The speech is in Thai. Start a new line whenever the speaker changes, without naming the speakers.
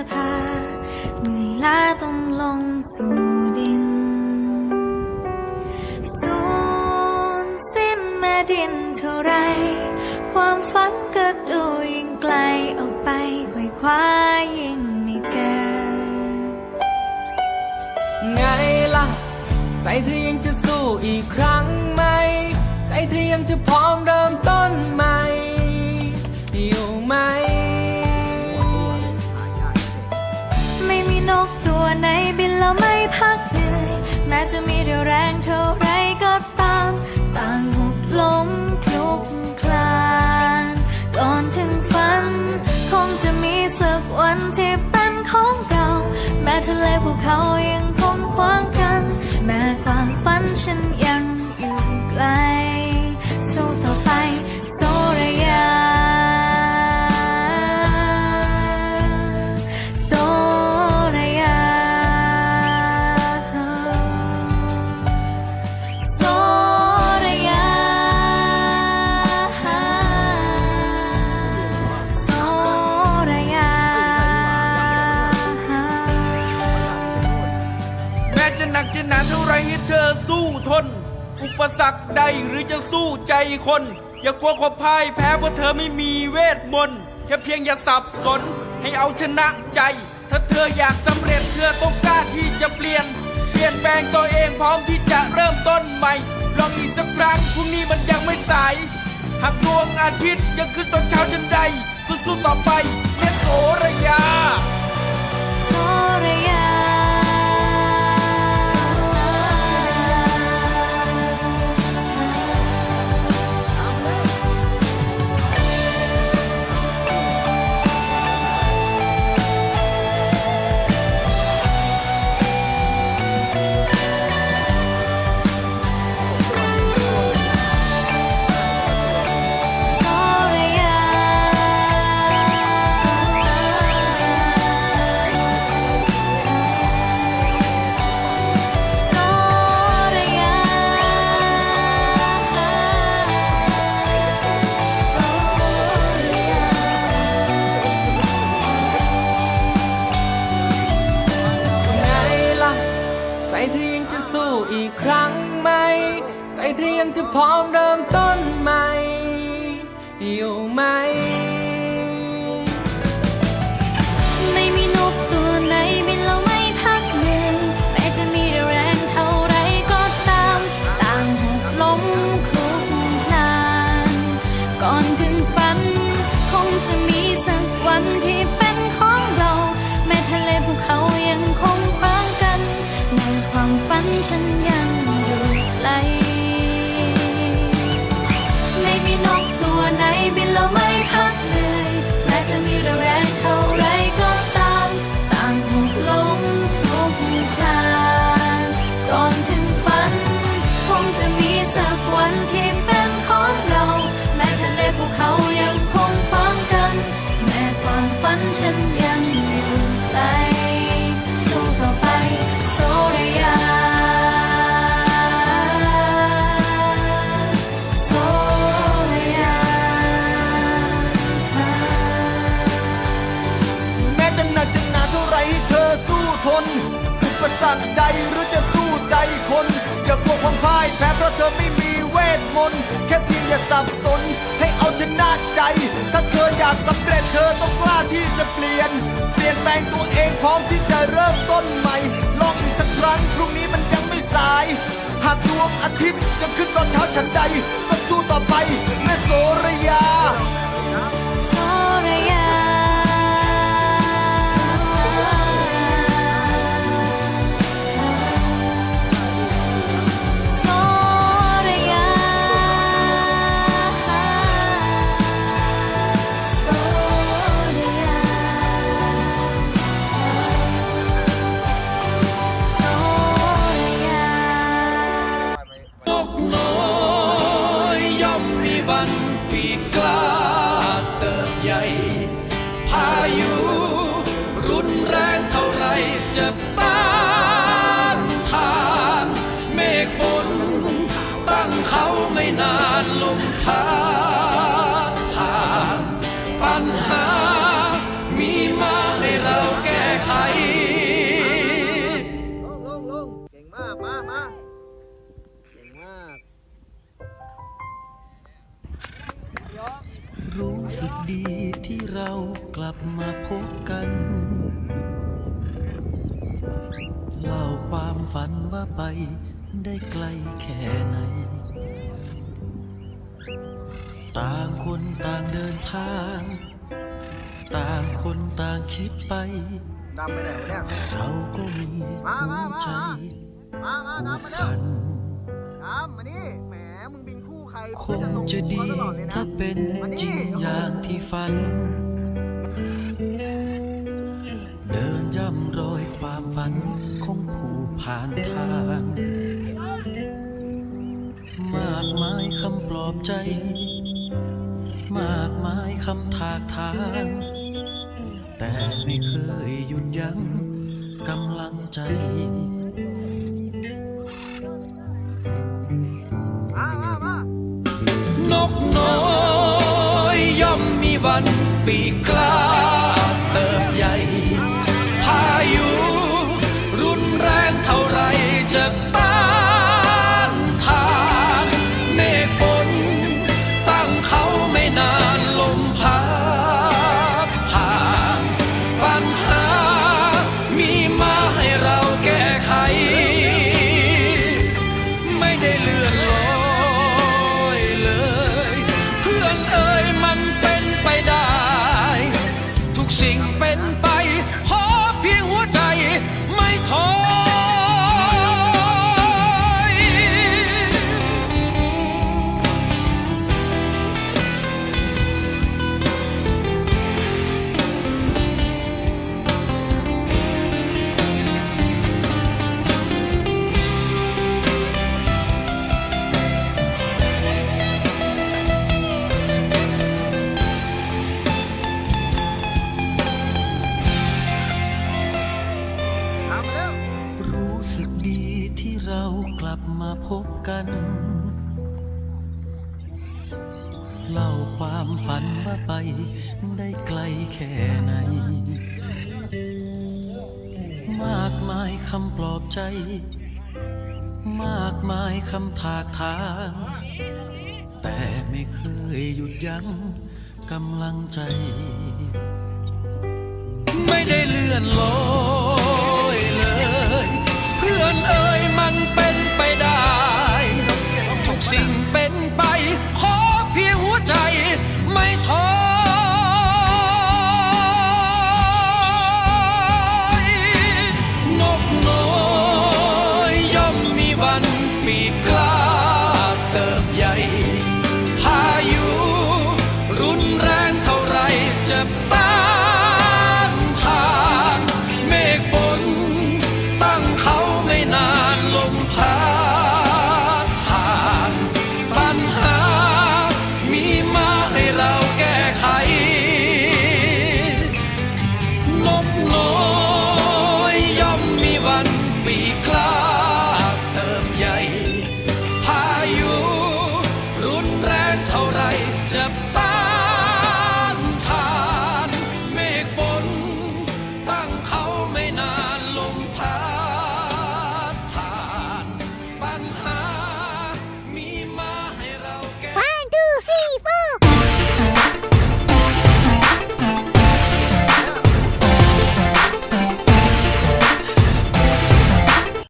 นนภาเหนื่อยล้าต้องลงสู่ดิน สูญสิ้นแม่ดินเท่าไร ความฝันก็ดูยิ่งไกลออกไปไขว่คว้ายิ่งไม่เจอ
ไงล่ะ ใจเธอยังจะสู้อีกครั้งไหม ใจเธอยังจะพร้อมเริ่มต้นใหม่
จะมีเรี่ยวแรงเท่าไรก็ตาม ต่างหกล้มคลุกคลาน ก่อนถึงฝัน คงจะมีสักวันที่เป็นของเรา แม้ทะเลภูเขายัง ป
สรรคใดหรือจะสู้ใจคน อย่ากลัวความพ่ายแพ้เพราะเธอไม่มีเวทมนต์แค่เพียงอย่าสับสนให้เอาชนะใจ ถ้าเธออยากสำเร็จเธอต้องกล้าที่จะเปลี่ยน เปลี่ยนแปลงตัวเองพร้อมที่จะเริ่มต้นใหม่ ลองอีกสักครั้งพรุ่งนี้มันยังไม่สาย หากดวงอาทิตย์ยังขึ้นตอนเช้าฉันใดสู้ๆต่อไปเยโสระยา
มเริ่มต้นใหม่ อยู่ไหม
ไม่มีนกตัวไหนบินแล้วไม่พักเหนื่อยแม้จะมีแรงเท่าไรก็ตาม ต่างหกล้มคลุกคลาน ก่อนถึงฝัน คงจะมีสักวันที่เป็นของเรา แม้ทะเลภูเขายังคงขวางกันแม้ความฝันฉันยัง ตัวไใด
หรือจะสู้ใจคน อย่ากลัวความพ่ายแพ้เพราะเธอไม่มีเวทมนต์แค่เพียงอย่าสับสน ให้เอาชนะใจ ถ้าเธออยากสำเร็จเธอต้องกล้าที่จะเปลี่ยน เปลี่ยนแปลงตัวเองพร้อมที่จะเริ่มต้นใหม่ลองอีกสักครั้งพรุ่งนี้มันยังไม่สาย หากดวงอาทิตย์ยังขึ้นตอนเช้าฉันใด
ดีที่เรากลับมาพบกัน เล่าความฝันว่าไปได้ไกลแค่ไหน ต่างคนต่างเดินทาง ต่างคนต่างคิดไป
ดำไปไหนวะเนี่ย
เราก็มี
มามามา
ใจ
มา มาดำมาเร็ว
กัน
ดำมานี่ แหม มึงบิน ค
งจะดีถ้าเป็นจริงอย่างที่ฝัน เดินย่ำรอยความฝันของผู้ผ่านทาง มากมายคำปลอบใจ มากมายคำถากทาง แต่ไม่เคยหยุดยั้งกำลังใจ นกน้อย ย่อมมีวันปีกกล้า ทุกสิ่งเป็นไป
ดี
ที่เรากลับมาพบกันเล่าความฝันว่าไปได้ไกลแค่ไหน มากมายคำปลอบใจ มากมายคำถากทางแต่ไม่เคยหยุดยั้งกำลังใจ ไม่ได้เลื่อนลอยเลยเพื่อ นเอ่ยมันเป็นไปได้ ทุกสิ่งเป็นไปข